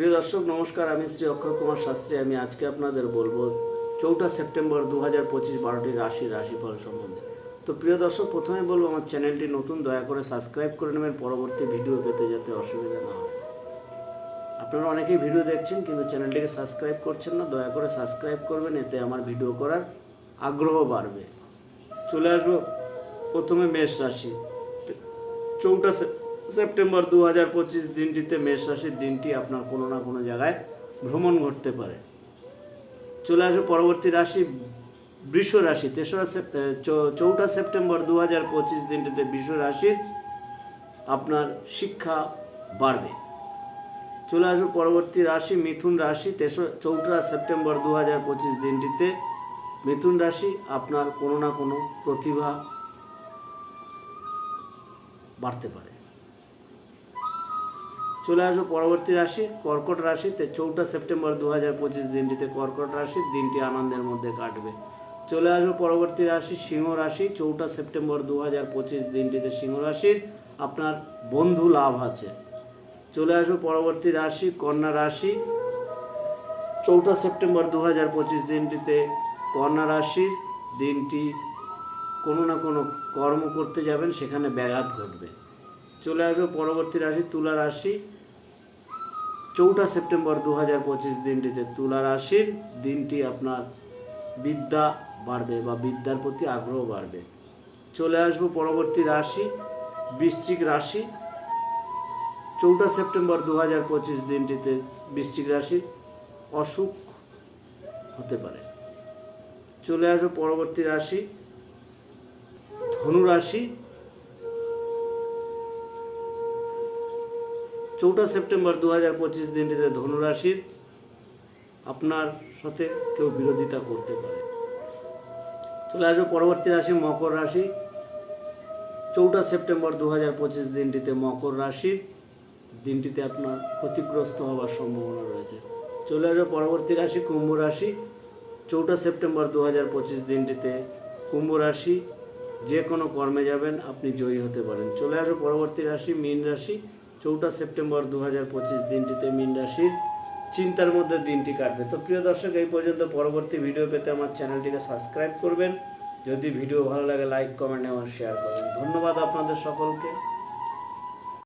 প্রিয় দর্শক, নমস্কার। আমি শ্রী অক্ষয় কুমার শাস্ত্রী। আমি আজকে আপনাদের বলব চৌঠা সেপ্টেম্বর দু হাজার পঁচিশ বারোটি রাশি, রাশিফল সম্বন্ধে। তো প্রিয় দর্শক প্রথমে বলব, আমার চ্যানেলটি নতুন, দয়া করে সাবস্ক্রাইব করে নেবেন। পরবর্তী ভিডিও পেতে যাতে অসুবিধা না হয়। আপনারা অনেকেই ভিডিও দেখছেন, কিন্তু চ্যানেলটিকে সাবস্ক্রাইব করছেন না। দয়া করে সাবস্ক্রাইব করবেন, এতে আমার ভিডিও করার আগ্রহ বাড়বে। চলে আসব প্রথমে মেষ রাশি। চৌঠা সেপ্টেম্বর দু হাজার পঁচিশ দিনটিতে মেষ রাশির দিনটি আপনার কোনো না কোনো জায়গায় ভ্রমণ ঘটতে পারে। চলে আসবে পরবর্তী রাশি, বৃষ রাশি। তেসরা চৌঠা সেপ্টেম্বর দু হাজার পঁচিশ দিনটিতে বৃষ রাশির আপনার শিক্ষা বাড়বে। চলে আসবে পরবর্তী রাশি, মিথুন রাশি। তেসরা, চৌঠা সেপ্টেম্বর দু হাজার পঁচিশ দিনটিতে মিথুন রাশি আপনার কোনো না কোনো প্রতিভা বাড়তে পারে। চলে আসব পরবর্তী রাশি, কর্কট রাশিতে চৌঠা সেপ্টেম্বর দু হাজার পঁচিশ দিনটিতে কর্কট রাশির দিনটি আনন্দের মধ্যে কাটবে। চলে আসব পরবর্তী রাশি, সিংহ রাশি, চৌঠা সেপ্টেম্বর দু হাজার পঁচিশ দিনটিতে সিংহ রাশির আপনার বন্ধু লাভ আছে। চলে আসব পরবর্তী রাশি, কন্যা রাশি, চৌঠা সেপ্টেম্বর দু হাজার পঁচিশ দিনটিতে কন্যা রাশির দিনটি কোনো না কোনো কর্ম করতে যাবেন, সেখানে ব্যাঘাত ঘটবে। চলে আসব পরবর্তী রাশি, তুলা রাশি চৌঠা সেপ্টেম্বর দু হাজার পঁচিশ দিনটিতে তুলা রাশির দিনটি আপনার বিদ্যা বাড়বে বা বিদ্যার প্রতি আগ্রহ বাড়বে। চলে আসব পরবর্তী রাশি, বৃশ্চিক রাশি। চৌঠা সেপ্টেম্বর দু হাজার পঁচিশ দিনটিতে বৃশ্চিক রাশির অসুখ হতে পারে। চলে আসব পরবর্তী রাশি, ধনু রাশি। চৌঠা সেপ্টেম্বর দু হাজার পঁচিশ দিনটিতে ধনুরাশির আপনার সাথে কেউ বিরোধিতা করতে পারে। চলে আসবে পরবর্তী রাশি, মকর রাশি। চৌঠা সেপ্টেম্বর দু হাজার পঁচিশ দিনটিতে মকর রাশির দিনটিতে আপনার ক্ষতিগ্রস্ত হওয়ার সম্ভাবনা রয়েছে। চলে আসবে পরবর্তী রাশি, কুম্ভ রাশি। চৌঠা সেপ্টেম্বর দু হাজার পঁচিশ দিনটিতে কুম্ভ রাশি, যে কোনো কর্মে যাবেন, আপনি জয়ী হতে পারেন। চলে আসবে পরবর্তী রাশি, মীন রাশি। চৌঠা সেপ্টেম্বর দু হাজার পঁচিশ দিনটিতে মীন রাশির চিন্তার মধ্যে দিনটি কাটবে। তো প্রিয় দর্শক, এই পর্যন্ত পরবর্তী ভিডিও পেতে আমার চ্যানেলটিকে সাবস্ক্রাইব করবেন। যদি ভিডিও ভালো লাগে, লাইক, কমেন্ট এবং শেয়ার করবেন। ধন্যবাদ আপনাদের সকলকে।